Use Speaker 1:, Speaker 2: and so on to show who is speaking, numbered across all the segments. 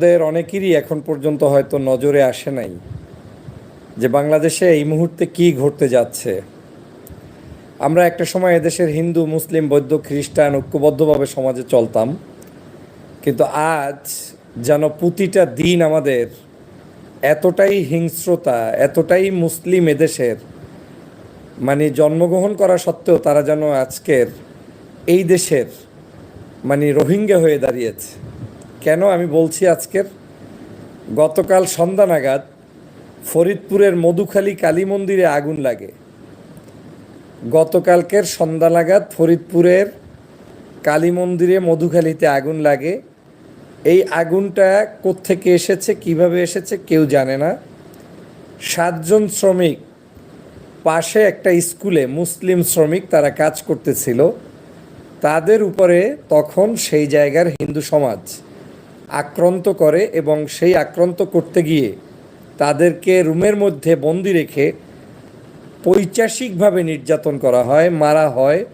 Speaker 1: আমাদের অনেকেরই এখন পর্যন্ত হয়তো নজরে আসে নাই যে বাংলাদেশে এই মুহূর্তে কি ঘটতে যাচ্ছে। আমরা একটা সময় এদেশের হিন্দু, মুসলিম, বৌদ্ধ, খ্রিস্টান ঐক্যবদ্ধভাবে সমাজে চলতাম। কিন্তু আজ যেন প্রতিটা দিন আমাদের এতটাই হিংস্রতা, এতটাই মুসলিম এদেশের মানে জন্মগ্রহণ করা সত্ত্বেও তারা যেন আজকের এই দেশের মানে রোহিঙ্গা হয়ে দাঁড়িয়েছে। কেন আমি বলছি আজকের? গতকাল সন্ধ্যা নাগাদ ফরিদপুরের মধুখালী কালী মন্দিরে আগুন লাগে। গতকালকের সন্ধ্যা নাগাদ ফরিদপুরের কালী মন্দিরে মধুখালীতে আগুন লাগে। এই আগুনটা কোত্থেকে এসেছে, কীভাবে এসেছে কেউ জানে না। সাতজন শ্রমিক পাশে একটা স্কুলে মুসলিম শ্রমিক তারা কাজ করতেছিল। তাদের উপরে তখন সেই জায়গার হিন্দু সমাজ। আক্রান্ত করে এবং সেই আক্রান্ত করতে গিয়ে তাদেরকে রুমের মধ্যে বন্দি রেখে পৈচাসিকভাবে নির্যাতন করা হয়, মারা হয়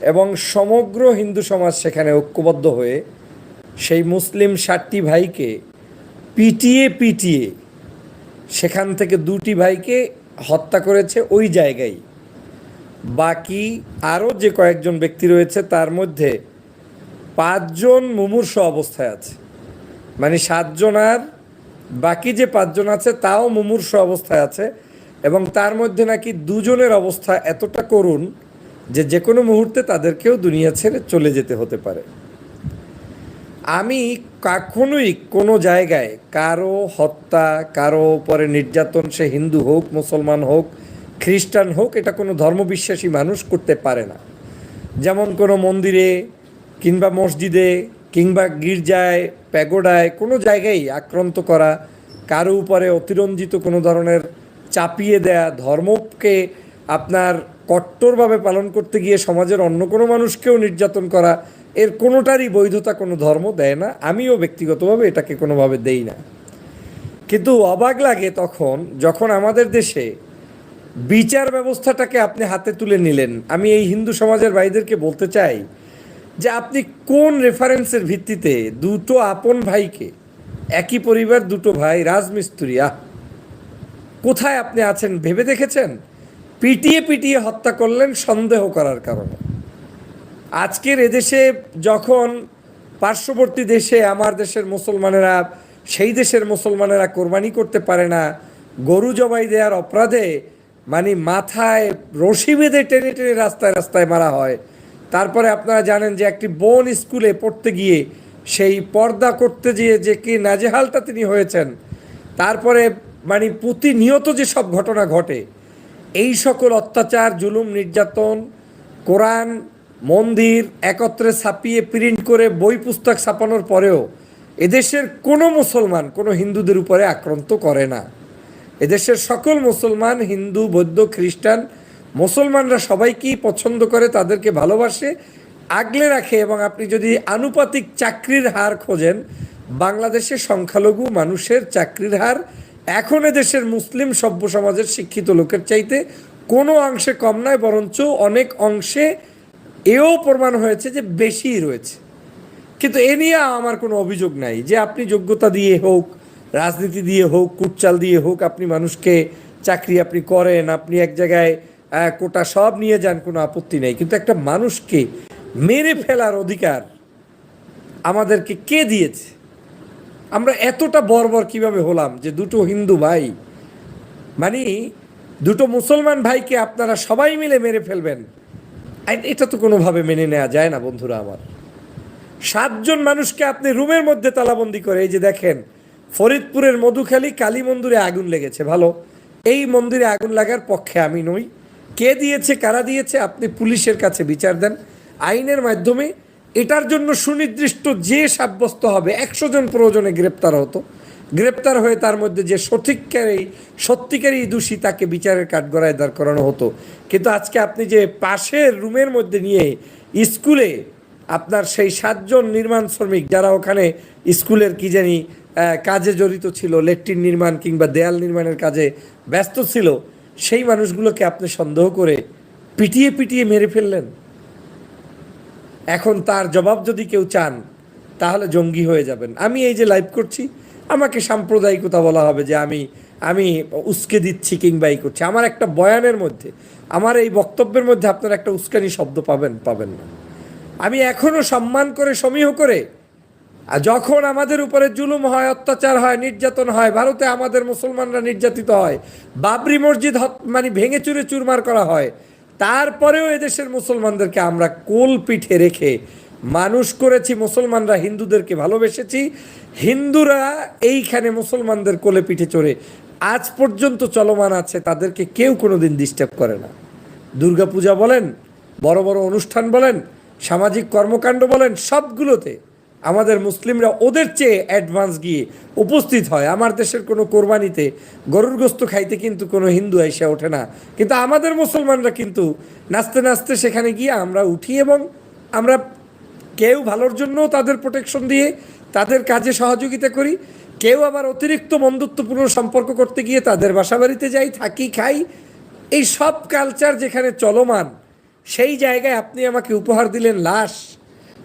Speaker 1: এবং সমগ্র হিন্দু সমাজ সেখানে ঐক্যবদ্ধ হয়ে সেই মুসলিম ষাটটি ভাইকে পিটিয়ে পিটিয়ে সেখান থেকে দুটি ভাইকে হত্যা করেছে ওই জায়গায়। বাকি আরও যে কয়েকজন ব্যক্তি রয়েছে তার মধ্যে পাঁচজন মুমূর্ষ অবস্থায় আছে। মানে সাতজন আর বাকি যে পাঁচজন আছে, তাও মুমূর্ষ অবস্থায় আছে এবং তার মধ্যে নাকি দুজনের অবস্থা এতটা করুণ যে যে কোনো মুহূর্তে তাদেরকেও দুনিয়া ছেড়ে চলে যেতে হতে পারে। আমি কখনোই কোনো জায়গায় কারও হত্যা, কারও উপরে নির্যাতন, সে হিন্দু হোক, মুসলমান হোক, খ্রিস্টান হোক, এটা কোনো ধর্মবিশ্বাসী মানুষ করতে পারে না। যেমন কোনো মন্দিরে কিংবা মসজিদে কিংবা গির্জায় প্যাগোডায় কোনো জায়গায় আক্রান্ত করা, কারও উপরে অতিরঞ্জিত কোনো ধরনের চাপিয়ে দেয়া ধর্মকে আপনার কট্টরভাবে পালন করতে গিয়ে সমাজের অন্য কোনো মানুষকেও নির্যাতন করা, এর কোনোটারই বৈধতা কোনো ধর্ম দেয় না। আমিও ব্যক্তিগতভাবে এটাকে কোনোভাবে দেই না। কিন্তু অবাক লাগে তখন যখন আমাদের দেশে বিচার ব্যবস্থাটাকে আপনি হাতে তুলে নিলেন। আমি এই হিন্দু সমাজের ভাইদেরকে বলতে চাই যে আপনি কোন রেফারেন্সের ভিত্তিতে দুটো আপন ভাইকে, একই পরিবার, দুটো ভাই, রাজমিস্ত্রি, আহ, কোথায় আপনি আছেন ভেবে দেখেছেন? পিটিয়ে পিটিয়ে হত্যা করলেন সন্দেহ করার কারণে। আজকের এদেশে যখন পার্শ্ববর্তী দেশে আমার দেশের মুসলমানেরা, সেই দেশের মুসলমানেরা কোরবানি করতে পারে না, গরু জবাই দেওয়ার অপরাধে মানে মাথায় রশি বেঁধে টেনে টেনে রাস্তায় রাস্তায় মারা হয় তারপরে আপনারা জানেন যে একটি বোন স্কুলে পড়তে গিয়ে সেই পর্দা করতে গিয়ে যে কি নাজেহালটা তিনি হয়েছেন, তারপরে মানে প্রতিনিয়ত যে সব ঘটনা ঘটে, এই সকল অত্যাচার, জুলুম, নির্যাতন, কোরআন, মন্দির একত্রে ছাপিয়ে প্রিন্ট করে বই পুস্তক ছাপানোর পরেও এদেশের কোনো মুসলমান, কোনো হিন্দুদের উপরে আক্রান্ত করে না। এদেশের সকল মুসলমান, হিন্দু, বৌদ্ধ, খ্রিস্টান মুসলমানরা সবাইকেই পছন্দ করে, তাদেরকে ভালোবাসে, আগলে রাখে এবং আপনি যদি আনুপাতিক চাকরির হার খোঁজেন, বাংলাদেশে সংখ্যালঘু মানুষের চাকরির হার এখন দেশের মুসলিম সভ্য সমাজের শিক্ষিত লোকের চাইতে কোনো অংশে কম নয়, বরঞ্চ অনেক অংশে এও প্রমাণ হয়েছে যে বেশিই রয়েছে। কিন্তু এ নিয়ে আমার কোনো অভিযোগ নাই যে আপনি যোগ্যতা দিয়ে হোক, রাজনীতি দিয়ে হোক, কুটচাল দিয়ে হোক, আপনি মানুষকে চাকরি আপনি করেন, আপনি এক জায়গায় কোটা সব নিয়ে যান, কোনো আপত্তি নেই। কিন্তু একটা মানুষকে মেরে ফেলার অধিকার আমাদেরকে কে দিয়েছে? আমরা এতটা বর্বর কীভাবে হলাম যে দুটো হিন্দু ভাই মানে দুটো মুসলমান ভাইকে আপনারা সবাই মিলে মেরে ফেলবেন? এটা তো কোনোভাবে মেনে নেওয়া যায় না বন্ধুরা আমার। সাতজন মানুষকে আপনি রুমের মধ্যে তালাবন্দি করে, এই যে দেখেন, ফরিদপুরের মধুখালী কালী মন্দিরে আগুন লেগেছে, ভালো? এই মন্দিরে আগুন লাগার পক্ষে আমি নই। কে দিয়েছে, কারা দিয়েছে, আপনি পুলিশের কাছে বিচার দেন। আইনের মাধ্যমে এটার জন্য সুনির্দিষ্ট যে সাব্যস্ত হবে, একশো জন প্রয়োজনে গ্রেপ্তার হতো। গ্রেপ্তার হয়ে তার মধ্যে যে সঠিককারী সত্যিকারই দোষী তাকে বিচারের কাঠগড়ায় দাঁড় করানো হতো। কিন্তু আজকে আপনি যে পাশের রুমের মধ্যে নিয়ে স্কুলে আপনার সেই সাতজন নির্মাণ শ্রমিক, যারা ওখানে স্কুলের কি জানি কাজে জড়িত ছিল, লেট্রিন নির্মাণ কিংবা দেয়াল নির্মাণের কাজে ব্যস্ত ছিল সেই মানুষগুলোকে আপনি সন্দেহ করে পিটিয়ে পিটিয়ে মেরে ফেললেন। এখন তার জবাব যদি কেউ চান, তাহলে জঙ্গি হয়ে যাবেন। আমি এই যে লাইভ করছি, আমাকে সাম্প্রদায়িকতা বলা হবে যে আমি আমি উস্কে দিচ্ছি কিংবা এই করছি। আমার একটা বয়ানের মধ্যে, আমার এই বক্তব্যের মধ্যে আপনারা একটা উস্কানি শব্দ পাবেন পাবেন না। আমি এখনও সম্মান করে, সমীহ করে আর যখন আমাদের উপরে জুলুম হয়, অত্যাচার হয়, নির্যাতন হয়, ভারতে আমাদের মুসলমানরা নির্যাতিত হয়, বাবরি মসজিদ মানে ভেঙে চুরে চুরমার করা হয়, তারপরেও এদেশের মুসলমানদেরকে আমরা কোল পিঠে রেখে মানুষ করেছি, মুসলমানরা হিন্দুদেরকে ভালোবেসেছি, হিন্দুরা এইখানে মুসলমানদের কোলে পিঠে চড়ে, আজ পর্যন্ত চলমান আছে, তাদেরকে কেউ কোনো দিন ডিস্টার্ব করে না। দুর্গাপূজা বলেন, বড় বড় অনুষ্ঠান বলেন, সামাজিক কর্মকাণ্ড বলেন, সবগুলোতে আমাদের মুসলিমরা ওদের চেয়ে অ্যাডভান্স গিয়ে উপস্থিত হয়। আমার দেশের কোনো কোরবানিতে গরুর গোস্ত খাইতে কিন্তু কোনো হিন্দু এসে ওঠে না। কিন্তু আমাদের মুসলমানরা কিন্তু নাচতে নাচতে সেখানে গিয়ে আমরা উঠি এবং আমরা কেউ ভালোর জন্য তাদের প্রোটেকশন দিয়ে, তাদের কাজে সহযোগিতা করি। কেউ আবার অতিরিক্ত বন্ধুত্বপূর্ণ সম্পর্ক করতে গিয়ে তাদের বাসাবাড়িতে যাই, থাকি, খাই। এই সব কালচার যেখানে চলমান, সেই জায়গায় আপনি আমাকে উপহার দিলেন লাশ।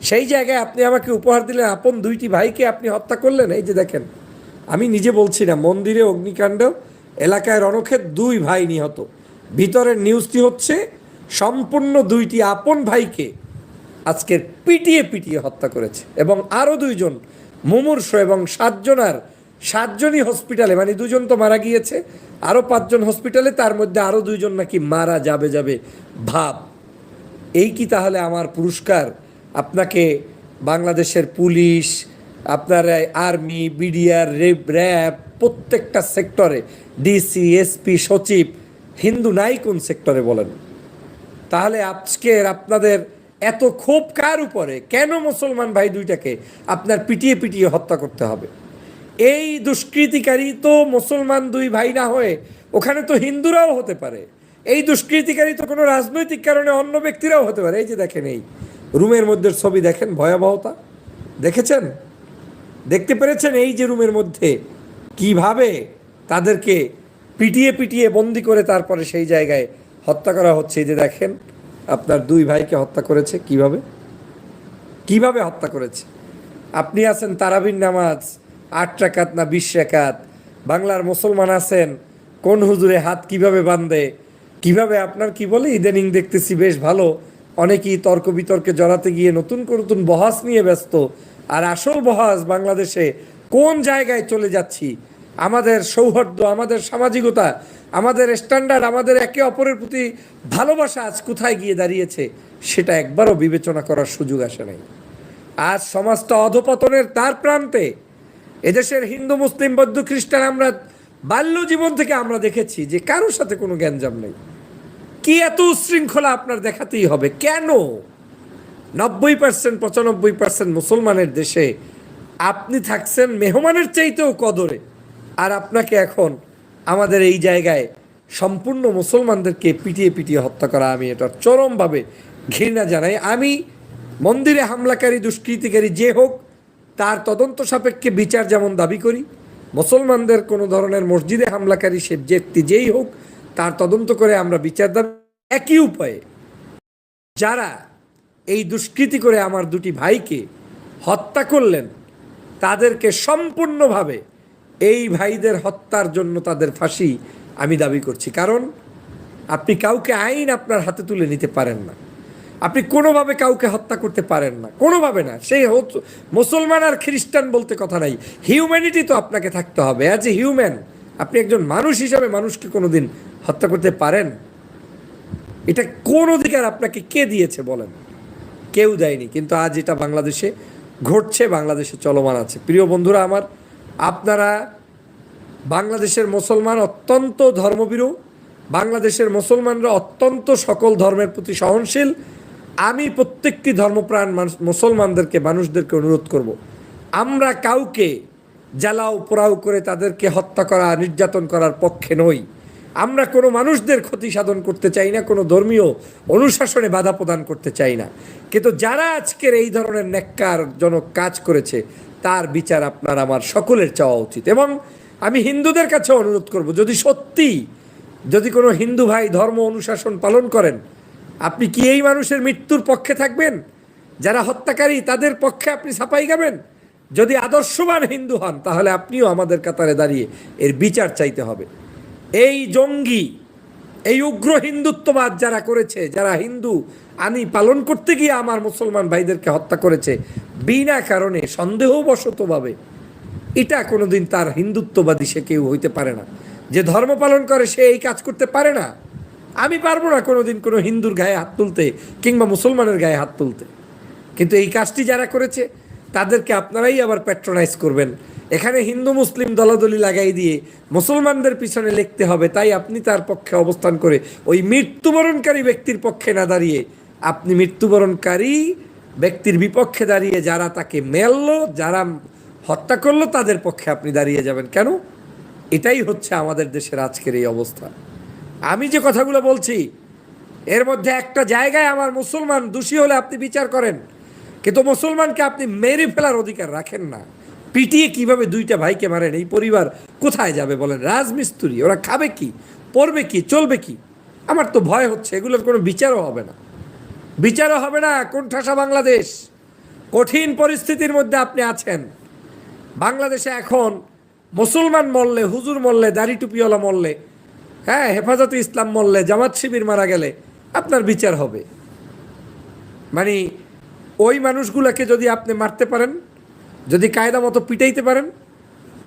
Speaker 1: সেই জায়গায় আপনি আমাকে উপহার দিলেন, আপন দুইটি ভাইকে আপনি হত্যা করলেন, এই যে দেখেন। আমি নিজে বলছি না, মন্দিরে অগ্নিকাণ্ড, এলাকায় রণক্ষেত দুই ভাই নিহত। ভিতরের নিউজটি হচ্ছে, সম্পূর্ণ দুইটি আপন ভাইকে আজকের পিটিয়ে পিটিয়ে হত্যা করেছে। এবং আরও দুইজন, মুমূর্ষ এবং সাতজনার সাতজনই হসপিটালে মানে দুজন তো মারা গিয়েছে, আরও পাঁচজন হসপিটালে তার মধ্যে আরও দুইজন নাকি মারা যাবে যাবে ভাব। এই কি তাহলে আমার পুরস্কার? আপনাকে বাংলাদেশের পুলিশ, আপনার আর্মি, বিডিআর, রেব, র্যাব, প্রত্যেকটা সেক্টরে, ডিসি, এসপি, সচিব, হিন্দু নাই কোন সেক্টরে বলেন। তাহলে আজকের আপনাদের এত ক্ষোভ কার উপরে? কেন মুসলমান ভাই দুইটাকে আপনার পিটিয়ে পিটিয়ে হত্যা করতে হবে? এই দুষ্কৃতিকারী তো মুসলমান দুই ভাই না হয়ে, ওখানে তো হিন্দুরাও হতে পারে। এই দুষ্কৃতিকারী তো কোনো রাজনৈতিক কারণে অন্য ব্যক্তিরাও হতে পারে। এই যে দেখেন এই রুমের মধ্যে ছবি দেখেন, ভয়াবহতা। দেখেছেন? দেখতে পেরেছেন এই যে রুমের মধ্যে কীভাবে তাদেরকে পিটিয়ে পিটিয়ে বন্দি করে তারপরে সেই জায়গায় হত্যা করা হচ্ছে? এই যে দেখেন, আপনার দুই ভাইকে হত্যা করেছে কীভাবে? কীভাবে হত্যা করেছে? আপনি আছেন তারাবিন নামাজ, আট রাকাত না বিশ রাকাত? বাংলার মুসলমান আছেন, কোন হুজুরে হাত কীভাবে বাঁধে? কীভাবে আপনার কি বলে? ইদানিং দেখতেছি বেশ ভালো। অনেকেই তর্ক বিতর্কে জড়াতে গিয়ে নতুন নতুন বহাস নিয়ে ব্যস্ত। আর আসল বহাস বাংলাদেশে কোন জায়গায় চলে যাচ্ছি? আমাদের সৌহার্দ্য, আমাদের সামাজিকতা, আমাদের স্ট্যান্ডার্ড আমাদের একে অপরের প্রতি ভালোবাসা আজ কোথায় গিয়ে দাঁড়িয়েছে সেটা একবারও বিবেচনা করার সুযোগ আসে নাই। আজ সমাজটা অধপতনের তার প্রান্তে। এদেশের হিন্দু, মুসলিম, বৌদ্ধ, খ্রিস্টান আমরা বাল্য জীবন থেকে আমরা দেখেছি যে কারোর সাথে কোনো জ্ঞানজাম নেই। কি এত উশৃঙ্খলা আপনার দেখাতেই হবে? কেন? নব্বই পার্সেন্ট পঁচানব্বই পার্সেন্ট মুসলমানের দেশে আপনি থাকছেন মেহমানের চাইতেও কদরে। আর আপনাকে এখন আমাদের এই জায়গায় সম্পূর্ণ মুসলমানদেরকে পিটিয়ে পিটিয়ে হত্যা করা আমি এটা চরমভাবে ঘৃণা জানাই। আমি মন্দিরে হামলাকারী, দুষ্কৃতিকারী যে হোক, তার তদন্ত সাপেক্ষে বিচার যেমন দাবি করি, মুসলমানদের কোনো ধরনের মসজিদে হামলাকারী সে ব্যক্তি যেই হোক তার তদন্ত করে আমরা বিচার দাবি একই উপায়ে যারা এই দুষ্কৃতি করে আমার দুটি ভাইকে হত্যা করলেন, তাদেরকে সম্পূর্ণভাবে এই ভাইদের হত্যার জন্য তাদের ফাঁসি আমি দাবি করছি। কারণ আপনি কাউকে আইন আপনার হাতে তুলে নিতে পারেন না। আপনি কোনোভাবে কাউকে হত্যা করতে পারেন না। কোনোভাবে না। সেই মুসলমান আর খ্রিস্টান বলতে কথা নাই। হিউম্যানিটি তো আপনাকে থাকতে হবে। অ্যাজ এ হিউম্যান আপনি একজন মানুষ হিসাবে মানুষকে কোনোদিন হত্যা করতে পারেন? এটা কোন অধিকার আপনাকে কে দিয়েছে বলেন? কেউ দেয়নি, কিন্তু আজ এটা বাংলাদেশে ঘটছে, বাংলাদেশে চলমান আছে। প্রিয় বন্ধুরা আমার, আপনারা বাংলাদেশের মুসলমান অত্যন্ত ধর্মবিরু বাংলাদেশের মুসলমানরা অত্যন্ত সকল ধর্মের প্রতি সহনশীল, আমি প্রত্যেকটি ধর্মপ্রাণ মুসলমানদেরকে, মানুষদেরকে অনুরোধ করব। আমরা কাউকে জ্বালাও পোড়াও করে তাদেরকে হত্যা করা, নির্যাতন করার পক্ষে নই। আমরা কোনো মানুষদের ক্ষতি সাধন করতে চাই না, কোনো ধর্মীয় অনুশাসনে বাধা প্রদান করতে চাই না। কিন্তু যারা আজকের এই ধরনের ন্যাক্কারজনক কাজ করেছে, তার বিচার আপনার আমার সকলের চাওয়া উচিত। এবং আমি হিন্দুদের কাছে অনুরোধ করব, যদি সত্যি, যদি কোনো হিন্দু ভাই ধর্ম অনুশাসন পালন করেন, আপনি কি এই মানুষের মৃত্যুর পক্ষে থাকবেন? যারা হত্যাকারী, তাদের পক্ষে আপনি সাপাই গাবেন যদি আদর্শবান হিন্দু হন, তাহলে আপনিও আমাদের কাতারে দাঁড়িয়ে এর বিচার চাইতে হবে। এই জঙ্গি, এই উগ্র হিন্দুত্ববাদ যারা করেছে, যারা হিন্দু আমি পালন করতে গিয়ে আমার মুসলমান ভাইদেরকে হত্যা করেছে, বিনা কারণে, সন্দেহবশতভাবে, এটা কোনোদিন তার হিন্দুত্ববাদী সে কেউ হইতে পারে না। যে ধর্ম পালন করে, সে এই কাজ করতে পারে না। আমি পারব না কোনোদিন কোনো হিন্দুর গায়ে হাত তুলতে কিংবা মুসলমানের গায়ে হাত তুলতে। কিন্তু এই কাজটি যারা করেছে, তাদেরকে আপনারাই আবার প্যাট্রোনাইজ করবেন। এখানে হিন্দু মুসলিম দলাদলি লাগাই দিয়ে মুসলমানদের পিছনে লিখতে হবে, তাই আপনি তার পক্ষে অবস্থান করে ওই মৃত্যুবরণকারী ব্যক্তির পক্ষে না দাঁড়িয়ে, আপনি মৃত্যুবরণকারী ব্যক্তির বিপক্ষে দাঁড়িয়ে যারা তাকে মেললো, যারা হত্যা করল, তাদের পক্ষে আপনি দাঁড়িয়ে যাবেন। কেন? এটাই হচ্ছে আমাদের দেশের আজকের এই অবস্থা। আমি যে কথাগুলো বলছি, এর মধ্যে একটা জায়গায় আমার মুসলমান দোষী হলে আপনি বিচার করেন, কিন্তু মুসলমানকে আপনি মেরে ফেলার অধিকার রাখেন না। পিটিয়ে কীভাবে দুইটা ভাইকে মারেন? এই পরিবার কোথায় যাবে বলেন? রাজমিস্ত্রি, ওরা খাবে কি? পড়বে কি? চলবে কি? আমার তো ভয় হচ্ছে, এগুলোর কোনো বিচারও হবে না। বিচারও হবে না কোন ঠাসা বাংলাদেশ। কঠিন পরিস্থিতির মধ্যে আপনি আছেন। বাংলাদেশে এখন মুসলমান মরলে, হুজুর মরলে, দাড়ি টুপিওয়ালা মরলে হ্যাঁ হেফাজতে ইসলাম মরলে, জামাত শিবির মারা গেলে আপনার বিচার হবে। মানে ওই মানুষগুলোকে যদি আপনি মারতে পারেন যদি কায়দা মতো পিটাইতে পারেন,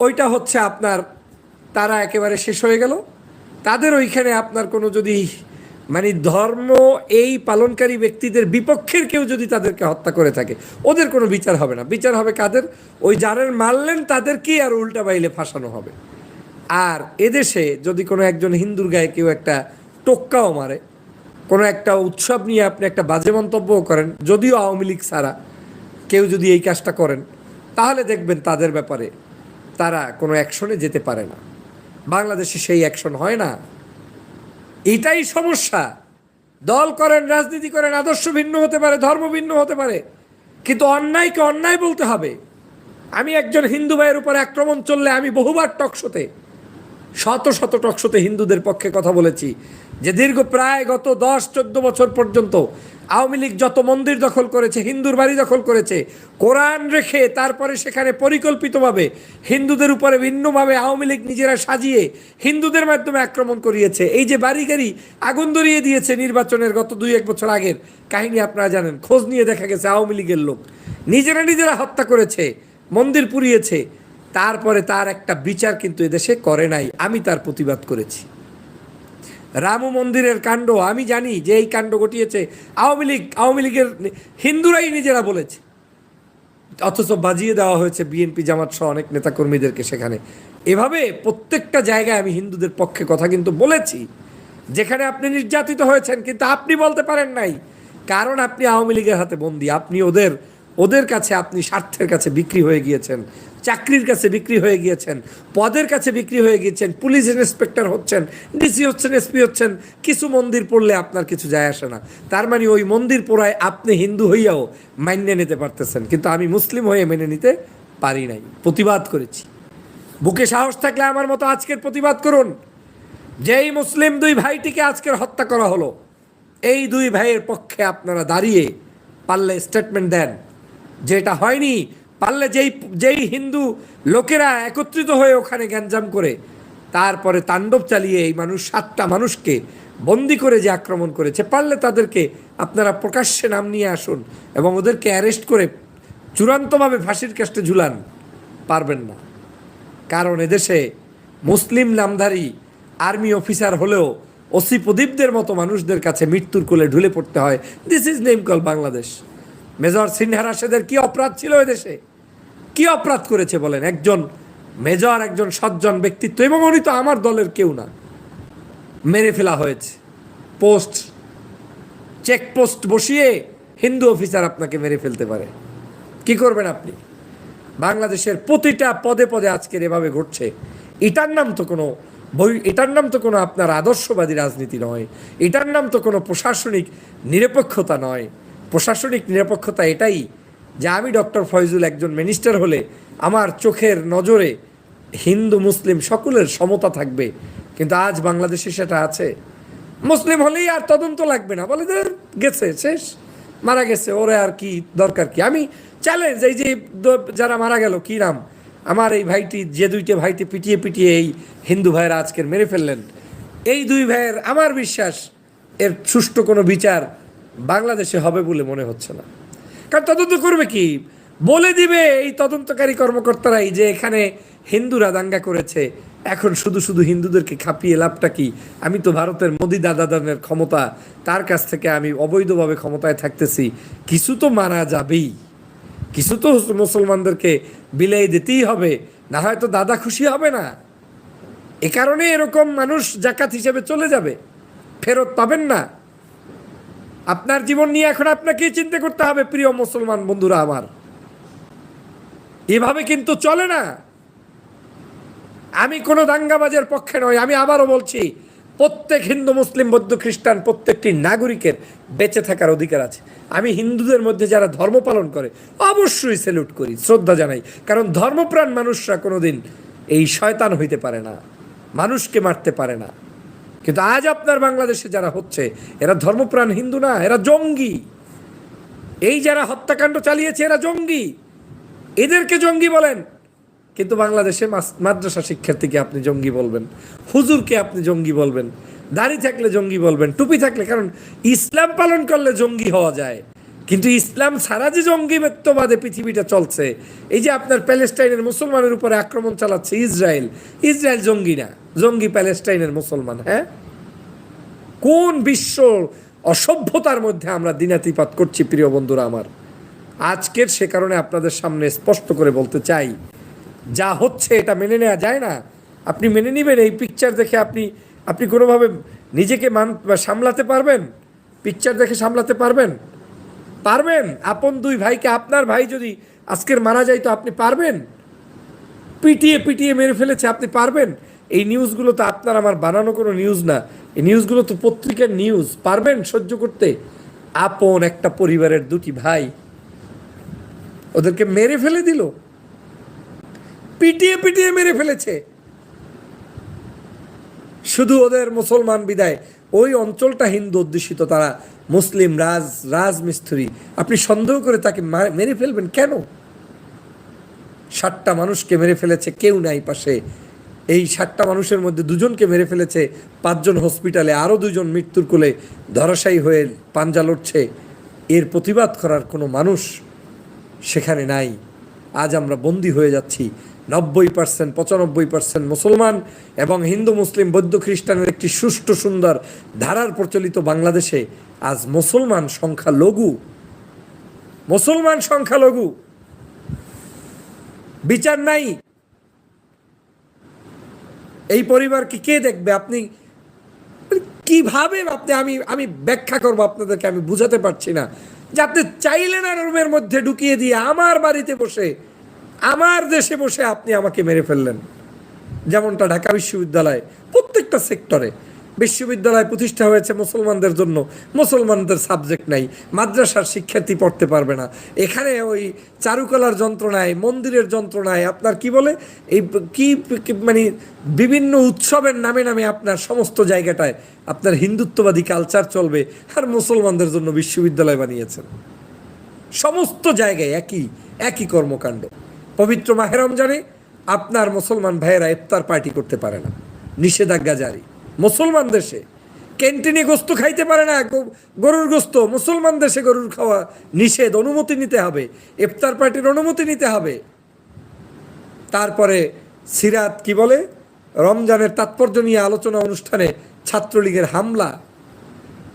Speaker 1: ওইটা হচ্ছে আপনার, তারা একেবারে শেষ হয়ে গেল। তাদের ওইখানে আপনার কোনো যদি মানে ধর্ম এই পালনকারী ব্যক্তিদের বিপক্ষের কেউ যদি তাদেরকে হত্যা করে থাকে, ওদের কোনো বিচার হবে না। বিচার হবে কাদের? ওই যারের মারলেন তাদেরকেই আর উল্টা বাইলে ফাঁসানো হবে। আর এদেশে যদি কোনো একজন হিন্দুর গায়ে কেউ একটা টোক্কাও মারে, কোনো একটা উৎসব নিয়ে আপনি একটা বাজে মন্তব্যও করেন, যদিও আওয়ামী লীগ ছাড়া, কেউ যদি এই কাজটা করেন তাহলে দেখবেন তাদের ব্যাপারে তারা কোনো অ্যাকশনে যেতে পারে না। বাংলাদেশে সেই অ্যাকশন হয় না। এটাই সমস্যা। দল করেন, রাজনীতি করেন, আদর্শ ভিন্ন হতে পারে, ধর্ম ভিন্ন হতে পারে। কিন্তু অন্যায়কে অন্যায় বলতে হবে। আমি একজন হিন্দু ভাইয়ের উপর আক্রমণ চললে আমি বহুবার টকশোতে শত শত টকশোতে হিন্দুদের পক্ষে কথা বলেছি যে দীর্ঘ প্রায় গত দশ, চোদ্দ বছর পর্যন্ত আওয়ামী লীগ যত মন্দির দখল করেছে, হিন্দুর বাড়ি দখল করেছে, কোরআন রেখে তারপরে সেখানে পরিকল্পিতভাবে হিন্দুদের উপরে ভিন্নভাবে আওয়ামী লীগ নিজেরা সাজিয়ে হিন্দুদের মাধ্যমে আক্রমণ করিয়েছে। এই যে বাড়ি গাড়ি আগুন ধরিয়ে দিয়েছে নির্বাচনের গত দুই এক বছর আগের কাহিনী আপনারা জানেন, খোঁজ নিয়ে দেখা গেছে আওয়ামী লীগের লোক। নিজেরা নিজেরা হত্যা করেছে, মন্দির পুড়িয়েছে, তারপরে তার একটা বিচার কিন্তু এদেশে করে নাই, আমি তার প্রতিবাদ করেছি। রাম মন্দিরের কাণ্ড, আমি জানি যে এই কাণ্ড ঘটিয়েছে। আওয়ামী লীগ, আওয়ামী লীগের হিন্দুরাই নিজেরা বলেছে। অথচ বাজিয়ে দেওয়া হয়েছে বিএনপি, জামাত সহ অনেক নেতাকর্মীদেরকে সেখানে। এভাবে প্রত্যেকটা জায়গায় আমি হিন্দুদের পক্ষে কথা কিন্তু বলেছি, যেখানে আপনি নির্যাতিত হয়েছেন, কিন্তু আপনি বলতে পারেন নাই। কারণ আপনি আওয়ামী লীগের হাতে বন্দী, আপনি ওদের ওদের কাছে আপনি স্বার্থের কাছে বিক্রি হয়ে গিয়েছেন। চাকরির কাছে বিক্রি হয়ে গিয়েছেন, পদের কাছে বিক্রি হয়ে গিয়েছেন, পুলিশ ইন্সপেক্টর হচ্ছেন, ডিসি হচ্ছেন, এসপি হচ্ছেন, কিছু মন্দির পড়লে আপনার কিছু যায় আসে না। তার মানে ওই মন্দির পোড়ায় আপনি হিন্দু হইয়াও মান্য নিতে পারতেছেন, কিন্তু আমি মুসলিম হয়ে মেনে নিতে পারি নাই। প্রতিবাদ করেছি। বুকে সাহস থাকলে আমার মতো আজকের প্রতিবাদ করুন। যেই মুসলিম দুই ভাইটিকে আজকের হত্যা করা হলো, এই দুই ভাইয়ের পক্ষে আপনারা দাঁড়িয়ে পারলে স্টেটমেন্ট দেন। যেটা হয়নি পারলে যেই যেই হিন্দু লোকেরা একত্রিত হয়ে ওখানে গ্যাঞ্জাম করে, তারপরে তাণ্ডব চালিয়ে এই মানুষ, সাতটা মানুষকে বন্দি করে যে আক্রমণ করেছে, পারলে তাদেরকে আপনারা প্রকাশ্যে নাম নিয়ে আসুন এবং ওদেরকে অ্যারেস্ট করে চূড়ান্তভাবে ফাঁসির কাস্টে ঝুলান, পারবেন না। কারণ এদেশে মুসলিম নামধারী আর্মি অফিসার হলেও ওসি প্রদীপদের মতো মানুষদের কাছে মৃত্যুর কোলে ঢুলে পড়তে হয়। This is name call Bangladesh major Sinha রাশেদের কি অপরাধ ছিল দেশে? কি অপরাধ করেছে বলেন? একজন মেজর, একজন সজ্জন ব্যক্তিত্ব, এবং উনি তো আমার দলের কেউ না। মেরে ফেলা হয়েছে। পোস্ট, চেকপোস্ট বসিয়ে হিন্দু অফিসার আপনাকে মেরে ফেলতে পারে। কি করবেন আপনি? বাংলাদেশের প্রতিটা পদে পদে আজকের এভাবে ঘটছে। এটার নাম তো কোনো বই, এটার নাম তো কোনো আপনার আদর্শবাদী রাজনীতি নয়। এটার নাম তো কোনো প্রশাসনিক নিরপেক্ষতা নয়। প্রশাসনিক নিরপেক্ষতা এটাই যে আমি ডক্টর ফয়জুল একজন মিনিস্টার হলে আমার চোখের নজরে হিন্দু, মুসলিম সকলের সমতা থাকবে। কিন্তু আজ বাংলাদেশে সেটা আছে। মুসলিম হলেই আর তদন্ত লাগবে না। বলে যে গেছে, শেষ। মারা গেছে, ওরে আর কি দরকার কি? আমি চ্যালেঞ্জ এই যে যারা মারা গেল, কি নাম? আমার এই ভাইটি, যে দুইটা ভাইটি পিটিয়ে পিটিয়ে এই হিন্দু ভাইরা আজকের মেরে ফেললেন। এই দুই ভাইয়ের আমার বিশ্বাস, এর সুষ্ঠু কোনো বিচার বাংলাদেশে হবে বলে মনে হচ্ছে না। কারণ তদন্ত করবে কি? বলে দিবে এই তদন্তকারী কর্মকর্তারাই যে এখানে হিন্দুরা দাঙ্গা করেছে। এখন শুধু শুধু হিন্দুদেরকে খাপিয়ে লাভটা কি? আমি তো ভারতের মোদি দাদাদানের ক্ষমতা, তার কাছ থেকে আমি অবৈধভাবে ক্ষমতায় থাকতেছি। কিছু তো মারা যাবেই। কিছু তো মুসলমানদেরকে বিলাই দিতেই হবে। না হয়তো দাদা খুশি হবে না। এ কারণে এরকম মানুষ জাকাত হিসেবে চলে যাবে। ফেরত পাবেন না। আপনার জীবন নিয়ে এখন আপনাকেই চিন্তা করতে হবে, প্রিয় মুসলমান বন্ধুরা আমার। এভাবে কিন্তু চলে না। আমি কোনো দাঙ্গাবাজের পক্ষে নয় আমি আবারও বলছি, প্রত্যেক হিন্দু, মুসলিম, বৌদ্ধ, খ্রিস্টান প্রত্যেকটি নাগরিকের বেঁচে থাকার অধিকার আছে। আমি হিন্দুদের মধ্যে যারা ধর্ম পালন করে, অবশ্যই স্যালুট করি, শ্রদ্ধা জানাই। কারণ ধর্মপ্রাণ মানুষরা কোনোদিন এই শয়তান হইতে পারে না, মানুষকে মারতে পারে না। কিন্তু আজ আপনার বাংলাদেশে যারা হচ্ছে, এরা ধর্মপ্রাণ হিন্দু না, এরা জঙ্গি। এই যারা হত্যাকাণ্ড চালিয়েছে, এরা জঙ্গি। এদেরকে জঙ্গি বলেন। কিন্তু বাংলাদেশে মাদ্রাসা শিক্ষার্থীকে আপনি জঙ্গি বলবেন। হুজুরকে আপনি জঙ্গি বলবেন। দাড়ি থাকলে জঙ্গি বলবেন, টুপি থাকলে, কারণ ইসলাম পালন করলে জঙ্গি হওয়া যায়। কিন্তু ইসলাম ছাড়া যে জঙ্গিমত্ববাদে পৃথিবীটা চলছে, এই যে আপনার প্যালেস্টাইনের মুসলমানের উপরে আক্রমণ চালাচ্ছে ইসরায়েল ইসরায়েল জঙ্গি না, জঙ্গি প্যালেস্টাইনের মুসলমান হ্যাঁ? কোন বিশ্ব অসভ্যতার মধ্যে আমরা দিনাতিপাত করছি, প্রিয় বন্ধুরা আমার? আজকের সে কারণে আপনাদের সামনে স্পষ্ট করে বলতে চাই, যা হচ্ছে এটা মেনে নেওয়া যায় না। আপনি মেনে নেবেন এই পিকচার দেখে আপনি আপনি কোনোভাবে নিজেকে মান, সামলাতে পারবেন? পিকচার দেখে সামলাতে পারবেন? পারবেন? আপন দুই ভাইকে, আপনার ভাই যদি আজকের মারা যায় তো আপনি পারবেন? পিটিয়ে পিটিয়ে মেরে ফেলেছে, আপনি পারবেন? এই নিউজগুলো তো আপনার আমার বানানো কোনো নিউজ না। এই নিউজগুলো তো পত্রিকার নিউজ। পারবেন সহ্য করতে? আপন একটা পরিবারের দুটি ভাই ওদেরকে মেরে ফেলে দিল। পিটিয়ে পিটিয়ে মেরে ফেলেছে। শুধু ওদের মুসলমান বিদায়। ওই অঞ্চলটা হিন্দু অধ্যুষিত, তারা মুসলিম, রাজ, রাজমিস্ত্রি। আপনি সন্দেহ করে তাকে মেরে ফেলবেন কেন? ষাটটা মানুষকে মেরে ফেলেছে, কেউ নাই পাশে। এই ষাটটা মানুষের মধ্যে দুজনকে মেরে ফেলেছে, পাঁচজন হসপিটালে আরও দুজন মৃত্যুর কোলে ধরাশায়ী হয়ে পাঞ্জা লড়ছে। এর প্রতিবাদ করার কোনো মানুষ সেখানে নাই। আজ আমরা বন্দী হয়ে যাচ্ছি। নব্বই পার্সেন্ট পঁচানব্বই পার্সেন্ট মুসলমান এবং হিন্দু, মুসলিম, বৌদ্ধ, খ্রিস্টানের একটি সুষ্ঠু, সুন্দর ধারার প্রচলিত বাংলাদেশে আজ মুসলমান সংখ্যা লঘু। মুসলমান সংখ্যা লঘু। বিচার নাই। এই পরিবারকে কে দেখবে? আপনি কীভাবে আপনি, আমি আমি ব্যাখ্যা করব, আপনাদেরকে আমি বুঝাতে পারছি না। যে আপনি চাইলেন আর রুমের মধ্যে ঢুকিয়ে দিয়ে আমার বাড়িতে বসে আমার দেশে বসে আপনি আমাকে মেরে ফেললেন। যেমনটা ঢাকা বিশ্ববিদ্যালয় প্রত্যেকটা সেক্টরে বিশ্ববিদ্যালয় প্রতিষ্ঠা হয়েছে মুসলমানদের জন্য। মুসলমানদের সাবজেক্ট নাই, মাদ্রাসার শিক্ষার্থী পড়তে পারবে না। এখানে ওই চারুকলার যন্ত্রণায়, মন্দিরের যন্ত্রণায় আপনার কি বলে? এই কি মানে বিভিন্ন উৎসবের নামে নামে আপনার সমস্ত জায়গাটায় আপনার হিন্দুত্ববাদী কালচার চলবে আর মুসলমানদের জন্য বিশ্ববিদ্যালয় বানিয়েছেন। সমস্ত জায়গায় একই একই কর্মকাণ্ড। পবিত্র মাহে রমজানে আপনার মুসলমান ভাইয়েরা ইফতার পার্টি করতে পারে না। নিষেধাজ্ঞা জারি। মুসলমান দেশে ক্যান্টিনে গোস্ত খাইতে পারে না গরুর গোস্ত। মুসলমান দেশে গরুর খাওয়া নিষেধ, অনুমতি নিতে হবে। ইফতার পার্টির অনুমতি নিতে হবে। তারপরে সিরাত কি বলে? রমজানের তাৎপর্য নিয়ে আলোচনা অনুষ্ঠানে ছাত্রলীগের হামলা।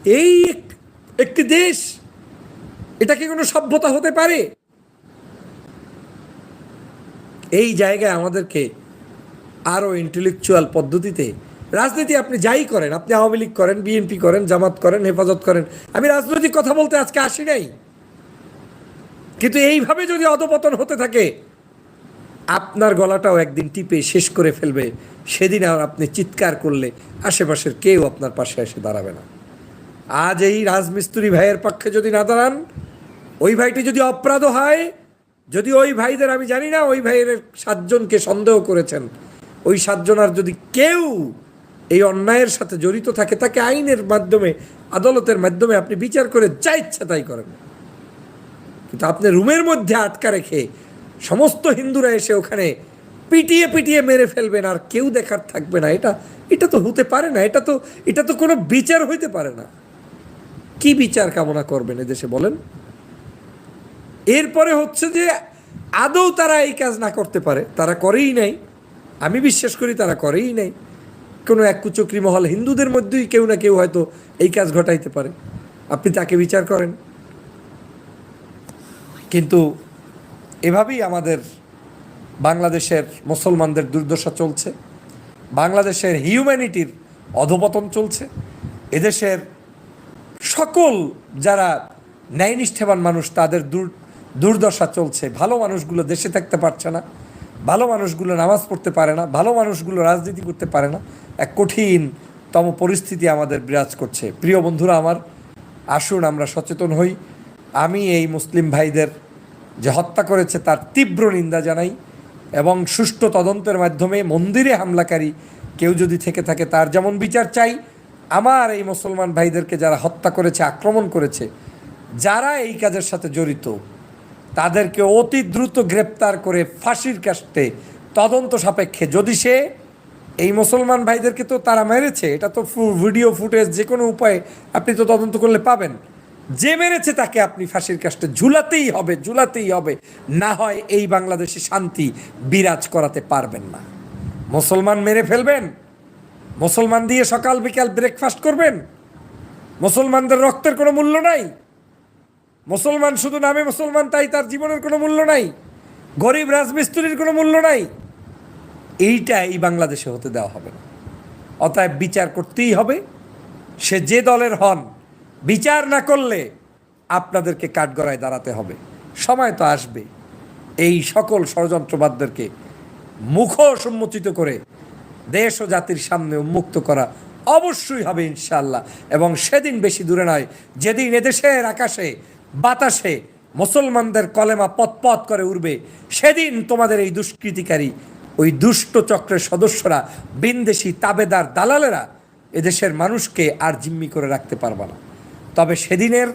Speaker 1: এই এক- একটি দেশ, এটা কি কোনো সভ্যতা হতে পারে? এই জায়গায় আমাদেরকে আরও ইন্টেলেকচুয়াল পদ্ধতিতে রাজনীতি আপনি যাই করেন, আপনি আওয়ামী লীগ করেন বিএনপি করেন, জামাত করেন, হেফাজত করেন, আমি রাজনৈতিক কথা বলতে আজকে আসি নাই। কিন্তু এইভাবে যদি অধপতন হতে থাকে, আপনার গলাটাও একদিন টিপে শেষ করে ফেলবে। সেদিন আর আপনি চিৎকার করলে আশেপাশের কেউ আপনার পাশে এসে দাঁড়াবে না। আজ এই রাজমিস্ত্রি ভাইয়ের পক্ষে যদি না দাঁড়ান, ওই ভাইটি যদি অপরাধ হয় যদি ওই ভাইদের, আমি জানি না ওই ভাইয়ের সাতজনকে সন্দেহ করেছেন। ওই সাতজন আর যদি কেউ এই অন্যায়ের সাথে জড়িত থাকে, তাকে আইনের মাধ্যমে, আদালতের মাধ্যমে আপনি বিচার করে যা ইচ্ছা তাই করেন। কিন্তু আপনি রুমের মধ্যে আটকা রেখে সমস্ত হিন্দুরা এসে ওখানে পিটিয়ে পিটিয়ে মেরে ফেলবেন, আর কেউ দেখার থাকবে না। এটা এটা তো হতে পারে না, এটা তো এটা তো কোনো বিচার হইতে পারে না। কি বিচার কামনা করবেন এদেশে বলেন? এরপরে হচ্ছে যে আদৌ তারা এই কাজ না করতে পারে, তারা করেই নাই। আমি বিশ্বাস করি তারা করেই নাই। কোনো এক কুচক্রি মহল হিন্দুদের মধ্যেই কেউ না কেউ হয়তো এই কাজ ঘটাইতে পারে। আপনি তাকে বিচার করেন। কিন্তু এভাবেই আমাদের বাংলাদেশের মুসলমানদের দুর্দশা চলছে। বাংলাদেশের হিউম্যানিটির অধপতন চলছে। এদেশের সকল যারা ন্যায়নিষ্ঠেবান মানুষ, তাদের দূর দুর্দশা চলছে। ভালো মানুষগুলো দেশে থাকতে পারছে না, ভালো মানুষগুলো নামাজ পড়তে পারে না, ভালো মানুষগুলো রাজনীতি করতে পারে না। এক কঠিনতম পরিস্থিতি আমাদের বিরাজ করছে। প্রিয় বন্ধুরা আমার, আসুন আমরা সচেতন হই। আমি এই মুসলিম ভাইদের যে হত্যা করেছে তার তীব্র নিন্দা জানাই এবং সুষ্ঠু তদন্তের মাধ্যমে মন্দিরে হামলাকারী কেউ যদি থেকে থাকে তার যেমন বিচার চাই। আমার এই মুসলমান ভাইদেরকে যারা হত্যা করেছে, আক্রমণ করেছে, যারা এই কাজের সাথে জড়িত তাদেরকে অতি দ্রুত গ্রেপ্তার করে ফাঁসির কাস্টে তদন্ত সাপেক্ষে। যদি সে এই মুসলমান ভাইদেরকে তো তারা মেরেছে, এটা তো ভিডিও ফুটেজ যে কোনো উপায়ে আপনি তো তদন্ত করলে পাবেন। যে মেরেছে তাকে আপনি ফাঁসির কাস্টে ঝুলাতেই হবে ঝুলাতেই হবে। না হয় এই বাংলাদেশে শান্তি বিরাজ করাতে পারবেন না। মুসলমান মেরে ফেলবেন? মুসলমান দিয়ে সকাল বিকাল ব্রেকফাস্ট করবেন? মুসলমানদের রক্তের কোনো মূল্য নাই? মুসলমান শুধু নামে মুসলমান, তাই তার জীবনের কোনো মূল্য নাই। গরিব রাজমিস্ত্রির কোনো মূল্য নাই। এইটা এই বাংলাদেশে হতে দেওয়া হবে না। অতএব বিচার করতেই হবে। সে যে দলের হন, বিচার না করলে আপনাদেরকে কাঠগড়ায় দাঁড়াতে হবে। সময় তো আসবে। এই সকল ষড়যন্ত্রবাদদেরকে মুখ সম্মুচিত করে দেশ ও জাতির সামনে উন্মুক্ত করা অবশ্যই হবে ইনশাল্লাহ এবং সেদিন বেশি দূরে নয়, যেদিন এদেশের আকাশে বাতাসে মুসলমানদের কলেমা পথ করে উঠবে সেদিন তোমাদের এই দুষ্কৃতিকারী, ওই দুষ্ট চক্রের সদস্যরা, বিনদেশি তাবেদার দালালেরা এদেশের মানুষকে আর জিম্মি করে রাখতে পারবে না। তবে সেদিনের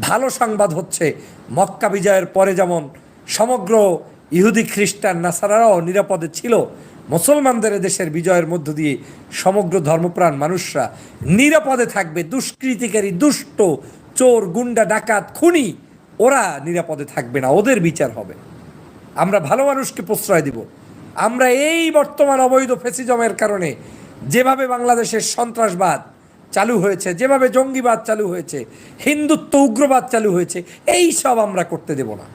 Speaker 1: ভালো সংবাদ হচ্ছে, মক্কা বিজয়ের পরে যেমন সমগ্র ইহুদি, খ্রিস্টান, নাসারারাও নিরাপদে ছিল, মুসলমানদের দেশের বিজয়ের মধ্য দিয়ে সমগ্র ধর্মপ্রাণ মানুষরা নিরাপদে থাকবে। দুষ্কৃতিকারী, দুষ্ট চোর, গুন্ডা, ডাকাত, খুনি, ওরা নিরাপদে থাকবে না, ওদের বিচার হবে। আমরা ভালো মানুষকে প্রশ্রয় দিব। আমরা এই বর্তমান অবৈধ ফেসিজমের কারণে যেভাবে বাংলাদেশের সন্ত্রাসবাদ চালু হয়েছে, যেভাবে জঙ্গিবাদ চালু হয়েছে, হিন্দুত্ব, উগ্রবাদ চালু হয়েছে, এই সব আমরা করতে দেব না।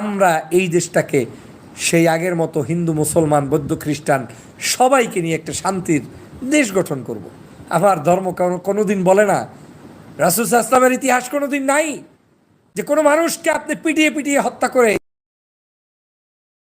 Speaker 1: আমরা এই দেশটাকে সেই আগের মতো হিন্দু, মুসলমান, বৌদ্ধ, খ্রিস্টান সবাইকে নিয়ে একটা শান্তির দেশ গঠন করব। আমার ধর্ম কোনো কোনোদিন বলে না রাসুল ইসলামের ইতিহাস কোনোদিন নাই যে কোনো মানুষকে আপনি পিটিয়ে পিটিয়ে হত্যা করে